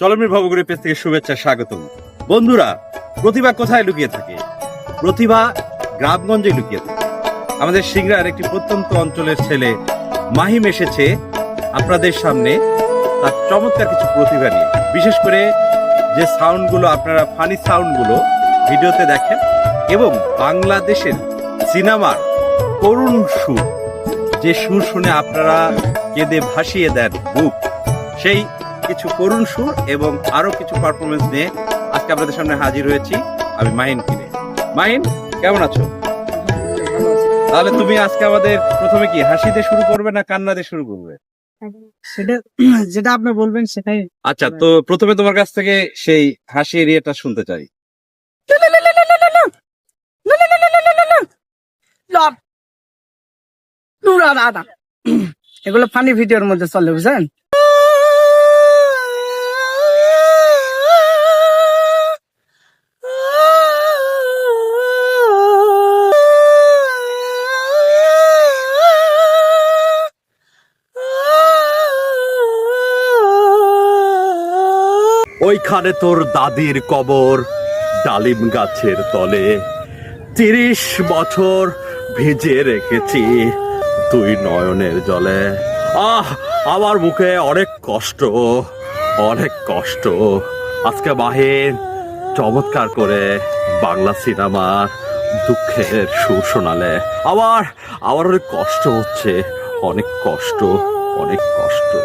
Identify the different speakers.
Speaker 1: চলমের ভবগুড়ি page থেকে শুভেচ্ছা, স্বাগতম। বন্ধুরা, প্রতিভা কোথায় লুকিয়ে থাকে? প্রতিভা গ্রামগঞ্জে লুকিয়ে থাকে। আমাদের সিংড়ার একটি প্রত্যন্ত অঞ্চলের ছেলে মাহিম এসেছে আপনাদের সামনে তার চমৎকার কিছু প্রতিভা নিয়ে। বিশেষ করে যে সাউন্ডগুলো, আপনারা ফানি সাউন্ডগুলো ভিডিওতে দেখেন, এবং বাংলাদেশের সিনেমার করুণ সুর, যে সুর শুনে আপনারা কেঁদে ভাসিয়ে দেন বুক, সেই কিছু করুণ সুর এবং আরও কিছু পারফরমেন্স নিয়ে আজকে আপনাদের সামনে হাজির হয়েছি আমি মাহিন কিনে মাহিন কেমন আছো তাহলে তুমি আজকে আমাদের প্রথমে কি হাসি দিয়ে শুরু করবে না কান্না দিয়ে শুরু করবে
Speaker 2: সেটা যেটা আপনি বলবেন সেটাই
Speaker 1: আচ্ছা তো প্রথমে তোমার কাছ থেকে সেই হাসি এরিয়াটা শুনতে চাই
Speaker 2: এগুলো ফানি ভিডিওর মধ্যে চলে বুঝছেন
Speaker 1: ওইখানে তোর দাদির কবর ডালিম গাছের তলে। তিরিশ বছর ভিজে রেখেছি তুই নয়নের জলে। আহ, আমার মুখে অনেক কষ্ট অনেক কষ্ট। আজকে বাহির চমৎকার করে বাংলা সিনেমার দুঃখের সুর শোনালে আবার আমার অনেক কষ্ট হচ্ছে, অনেক কষ্ট অনেক কষ্ট।